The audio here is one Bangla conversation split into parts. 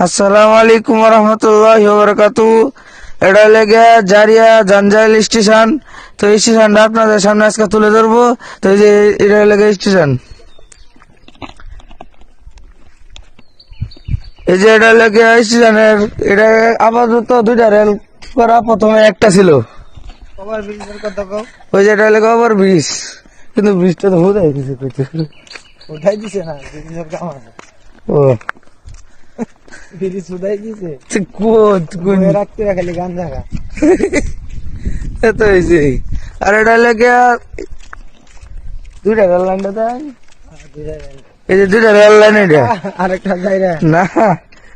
আসসালামু আলাইকুম রহমতুল্লাহ বরকাতু এটা লেগে জারিয়া জাঞ্জাইল স্টেশন। তো এই স্টেশনটা আপনাদের সামনে আজকে তুলে ধরবো। তো এই যে এটা লেগে স্টেশন। এই যে এটা লেগে স্টেশনের এটা আপাতত দুইটা রেল করা প্রথমে একটা ছিল। ওই যে এটা লেগে ওভার ব্রিজ। কিন্তু ব্রিজটা তো হয় কিছু করতে উঠাই দিছে না ও। ব্রিজ উঠাই দিছে। কোন রাখতে খালি গান জায়গা এত হয়েছে। আর এটা লেগে দুইটা রেল লাইনটা দেয় এই যে দুইটা রেল লাইন এটা। আরেকটা জায়গা না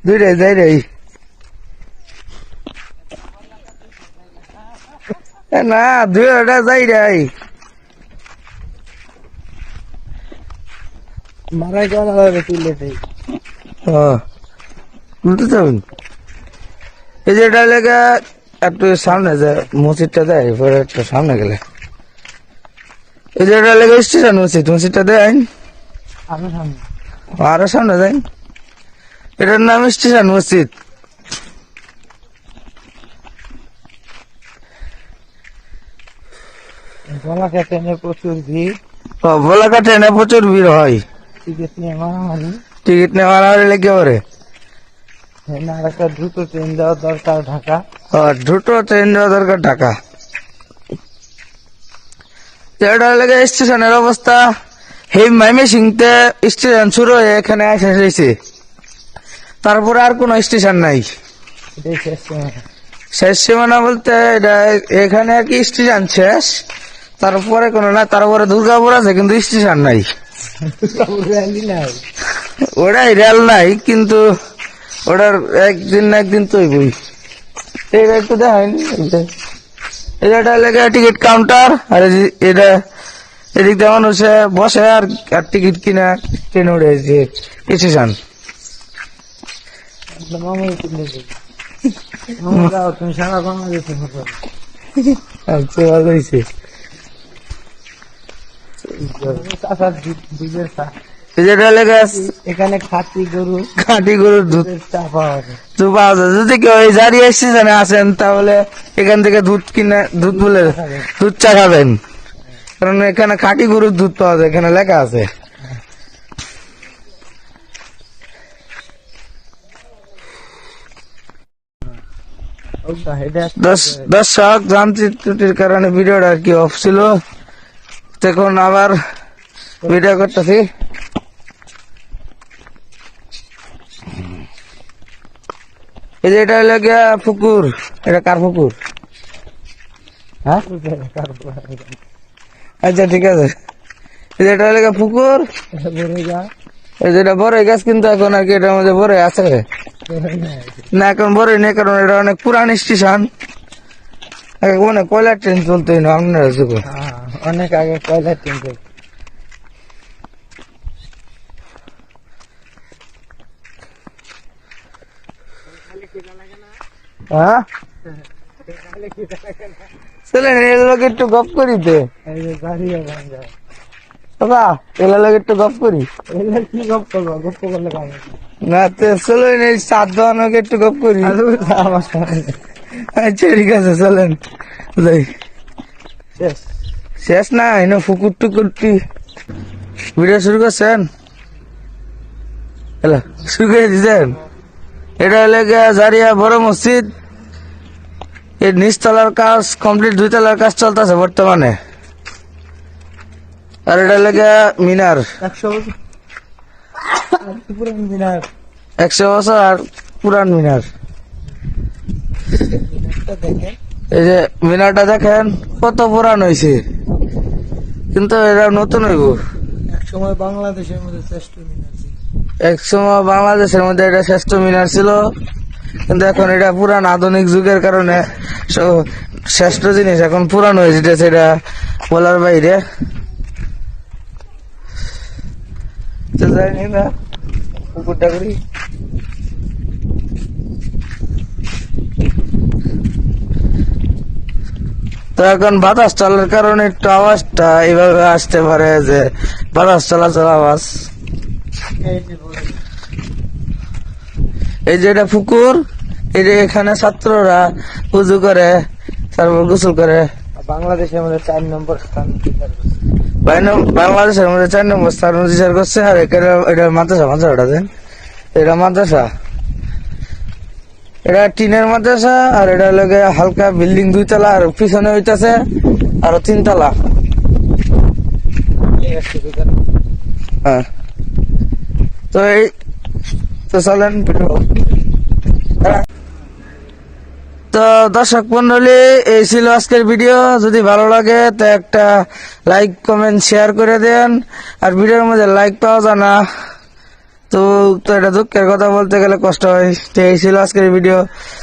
দুইটাই যাই রে। না দুইটা যাই রে। মারাই করা হবে তুলে দেই ও। এই যে এটা লেগে একটু সামনে যায় মসজিদটা দেয় পরে একটু সামনে গেলে। এই যে এটা লেগে স্টেশন মসজিদ মসজিদটা দেয়? আরও সামনে। যাই এটার নাম স্টেশন মসজিদ। ট্রেনে প্রচুর ভিড়। বলাকা ট্রেনে প্রচুর ভিড় হয়। টিকিট নিয়ে মারামারি। টিকিট নেওয়ার হলে কি করে এখানে আরেকটা দ্রুত ট্রেন দেওয়ার দরকার ঢাকা। ও ট্রেন দেওয়া দরকার ঢাকা। তো লেগে স্টেশনের অবস্থা। এই মাইমে সিংতে স্টেশন শুরু হয়ে এখানে এসে এসেছে। তারপরে আর কোনো স্টেশন নাই। শেষ সীমানা বলতে এটা এখানে আর কি স্টেশন শেষ। তারপরে কোনো না তারপরে দুর্গাপুর আছে কিন্তু স্টেশন নাই। নাই। ওটাই রেল নাই কিন্তু ওটার একদিন না একদিন তৈবই এটা একটু দেখায়নি এটা লেগে টিকিট কাউন্টার আর এটা এদিক দিয়ে মানুষে বসে আর আর টিকিট কিনা ট্রেন উঠে যে কিছু বাংলাদেশে আচ্ছা লেগে এখানে খাসি গরু খাঁটি গরুর দুধ। চা পাওয়া যায়। তো পাওয়া যায়। যদি কেউ এই জারি স্টেশনে আসেন তাহলে এখান থেকে দুধ কিনে দুধ বলে দুধ চা খাবেন। কারণ এখানে খাঁটি গরুর দুধ পাওয়া যায় এখানে লেখা আছে। দর্শক যান্ত্রিক ত্রুটির কারণে ভিডিওটা আর কি অফ ছিল। তখন আবার ভিডিও করতেছি। এই যে এটা হলো গিয়া পুকুর এটা কার পুকুর? হ্যাঁ? আচ্ছা ঠিক আছে। এই যে এটা হলো গিয়া পুকুর। এই যেটা গাছ কিন্তু এখন আর কি এটার মধ্যে বড় আছে। না এখন বড় নেই কারণ এটা অনেক পুরান স্টেশন। আগে মানে কয়লা ট্রেন চলতো না আপনারা হ্যাঁ, অনেক আগে কয়লা ট্রেন চলতো। হ্যাঁ? চলেন এর লোক একটু গপ করি তো। এই যে গাড়িও ভাঙ যায় বাবা এগুলো লোক একটু গপ করি। এগুলো কি গপ করব? গপ করলে কাম না তো চলেন এই সাত দোকানক একটু গপ করি। আর ওই তো আমার আচ্ছা ঠিক আছে চলেন। যাই। শেষ। শেষ না এনে ফুকুর টুকুর ভিডিও শুরু করছেন? হ্যালো শুরু করে দিয়েছেন এটা হলে গিয়া জারিয়া বড় মসজিদ। এর নিচতলার কাজ কমপ্লিট দুই তলার কাজ চলতেছে বর্তমানে। আর এটা হলে মিনার। একশো বছর। আর পুরান মিনার। এই যে মিনারটা দেখেন কত পুরান হয়েছে কিন্তু এটা নতুন হইব। এক সময় বাংলাদেশের মধ্যে শ্রেষ্ঠ মিনার এক সময় বাংলাদেশের মধ্যে এটা শ্রেষ্ঠ মিনার ছিল, কিন্তু এখন এটা পুরান আধুনিক যুগের কারণে শ্রেষ্ঠ জিনিস এখন পুরান হয়ে যেতেছে এটা বলার বাইরে। না তো এখন বাতাস চলার কারণে একটু আওয়াজটা এইভাবে আসতে পারে যে বাতাস চলাচল আওয়াজ। এই যে এটা পুকুর এই যে এখানে ছাত্ররা পুজো করে তারপর গোসল করে। বাংলাদেশের মধ্যে চার নম্বর স্থান বাংলাদেশের মধ্যে চার নম্বর স্থান অধিকার করছে আর এখানে এটা মাদ্রাসা মাদ্রাসাটা দেন। এটা মাদ্রাসা। এটা টিনের মাদ্রাসা আর এটা লগে হালকা বিল্ডিং দুই তলা আর পিছনে হইতাছে আর তিন তলা এই একশো বিঘার হ্যাঁ। তো এই তো চলেন। তো দর্শক মন্ডলী, এই ছিল আজকের ভিডিও। যদি ভালো লাগে, তো একটা লাইক, কমেন্ট, শেয়ার করে দেন। আর ভিডিওর মধ্যে লাইক পাওয়া যায় না। তো তো এটা দুঃখের কথা বলতে গেলে কষ্ট হয়, তো এই ছিল আজকের ভিডিও।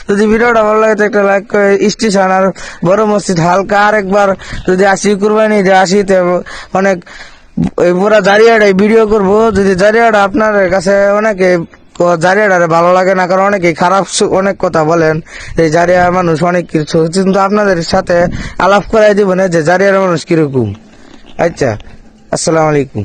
যদি ভিডিওটা ভালো লাগে, তো একটা লাইক করে স্টেশন আর বড় মসজিদ হালকা আরেকবার যদি আসি কুরবানি যে আসি, তো অনেক এই পুরা জারিয়াটাই ভিডিও করব। যদি জারিয়াটা আপনার কাছে অনেকে জারিয়াটারে ভালো লাগে না, কারণ অনেকে খারাপ অনেক কথা বলেন। এই জারিয়ার মানুষ অনেক কিছু। কিন্তু আপনাদের সাথে আলাপ করাই দিব না যে জারিয়ার মানুষ কীরকম। আচ্ছা আসসালামু আলাইকুম।